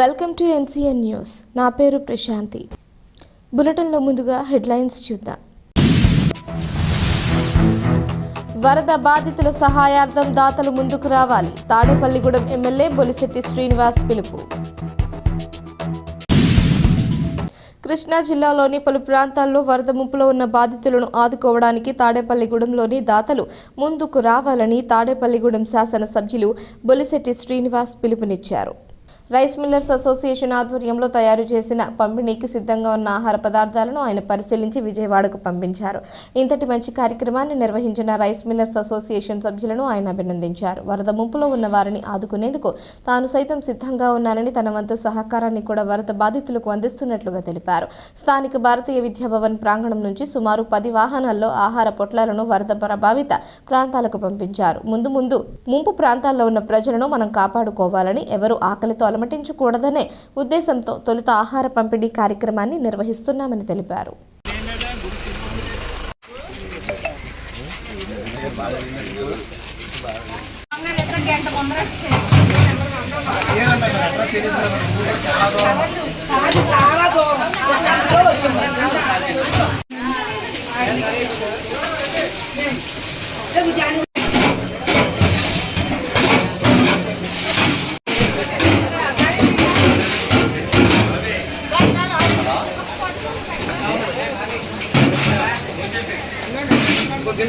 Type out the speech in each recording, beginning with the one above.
Welcome to NCN news. నా పేరు ప్రశాంతి. బులెటిన్లో ముందుగా హెడ్లైన్స్ చూద్దాం. వరద బాధితుల సహాయార్థం దాతలు ముందుకు రావాలి. తాడేపల్లిగూడెం ఎమ్మెల్యే బొలిశెట్టి శ్రీనివాస్ పిలుపు. కృష్ణా జిల్లాలోని పలు ప్రాంతాల్లో వరద ముంపులో ఉన్న బాధితులను ఆదుకోవడానికి తాడేపల్లిగూడెంలోని దాతలు ముందుకు రావాలని తాడేపల్లిగూడెం శాసనసభ్యులు బొలిశెట్టి శ్రీనివాస్ పిలుపునిచ్చారు. రైస్ మిల్లర్స్ అసోసియేషన్ ఆధ్వర్యంలో తయారు చేసిన పంపిణీకి సిద్ధంగా ఉన్న ఆహార పదార్థాలను ఆయన పరిశీలించి విజయవాడకు పంపించారు. ఇంతటి మంచి కార్యక్రమాన్ని నిర్వహించిన రైస్ మిల్లర్స్ అసోసియేషన్ సభ్యులను ఆయన అభినందించారు. వరద ముంపులో ఉన్న వారిని ఆదుకునేందుకు తాను సైతం సిద్ధంగా ఉన్నానని తన వంతు సహకారాన్ని కూడా వరద బాధితులకు అందిస్తున్నట్లుగా తెలిపారు. స్థానిక భారతీయ విద్యాభవన్ ప్రాంగణం నుంచి సుమారు పది వాహనాల్లో ఆహార పొట్లాలను వరద ప్రభావిత ప్రాంతాలకు పంపించారు. ముందు ముందు ముంపు ప్రాంతాల్లో ఉన్న ప్రజలను మనం కాపాడుకోవాలని ఎవరు ఆకలితో అలమటించకూడదనే ఉద్దేశంతో తొలుత ఆహార పంపిణీ కార్యక్రమాన్ని నిర్వహిస్తున్నామని తెలిపారు. చాలా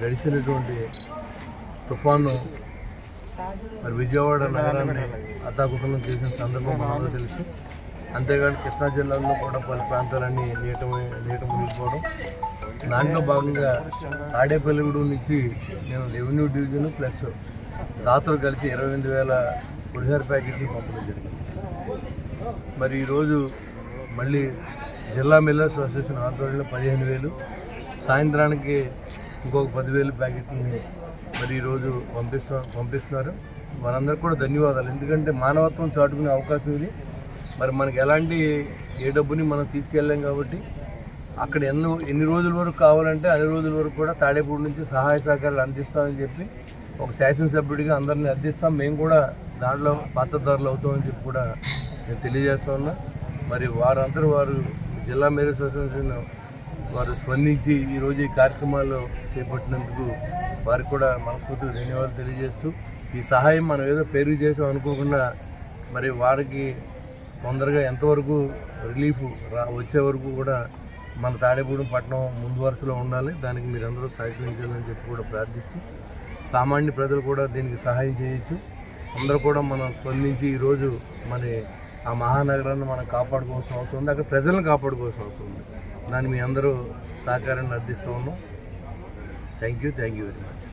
గడిచినటువంటి తుఫాను మరి విజయవాడ నగరాన్ని అతాకుతలం చేసిన సందర్భం మనందరూ తెలుసు. అంతేగాని కృష్ణా జిల్లాలో కూడా పలు ప్రాంతాలన్నీ నీట నీట మునిగిపోవడం దాంట్లో భాగంగా తాడేపల్లిగూడు నుంచి నేను రెవెన్యూ డివిజన్ ప్లస్ దాతలు కలిసి ఇరవై ఎనిమిది వేల పులిహోర ప్యాకెట్లు పంపడం జరిగింది. మరి ఈరోజు మళ్ళీ జిల్లా మిల్లర్స్ అసోసియేషన్ ఆధ్వర్యంలో పదిహేను వేలు సాయంత్రానికి ఇంకొక పదివేలు ప్యాకెట్లని మరి ఈరోజు పంపిస్తూ పంపిస్తున్నారు. మనందరికి కూడా ధన్యవాదాలు. ఎందుకంటే మానవత్వం చాటుకునే అవకాశం ఇది. మరి మనకి ఎలాంటి ఏ డబ్బుని మనం తీసుకెళ్ళాం కాబట్టి అక్కడ ఎన్నో ఎన్ని రోజుల వరకు కావాలంటే అన్ని రోజుల వరకు కూడా తాడేపూడి నుంచి సహాయ సహకారాలు అందిస్తామని చెప్పి ఒక శాసనసభ్యుడిగా అందరిని అందిస్తాం మేము కూడా దాంట్లో పాత్రదారులు అవుతామని చెప్పి కూడా నేను తెలియజేస్తా ఉన్నా. మరి వారందరూ వారు జిల్లా మేయర్ అసోసియేషన్ వారు స్పందించి ఈరోజు ఈ కార్యక్రమాల్లో చేపట్టినందుకు వారికి కూడా మనస్ఫూర్తిగా ధన్యవాదాలు తెలియజేస్తూ ఈ సహాయం మనం ఏదో పేరు చేసాం అనుకోకుండా మరి వారికి తొందరగా ఎంతవరకు రిలీఫ్ రా వచ్చే వరకు కూడా మన తాడేపూడెం పట్టణం ముందు వరుసలో ఉండాలి. దానికి మీరందరూ సహకరించాలని చెప్పి కూడా ప్రార్థిస్తూ సామాన్య ప్రజలు కూడా దీనికి సహాయం చేయొచ్చు. అందరూ కూడా మనం స్పందించి ఈరోజు మరి ఆ మహానగరాన్ని మనం కాపాడుకోవాల్సిన అవసరం ఉంది. అక్కడ ప్రజలను కాపాడుకోవాల్సిన అవసరం ఉంది. దాన్ని మీ అందరూ సహకారాన్ని అందిస్తూ ఉన్నాం. Thank you thank you very much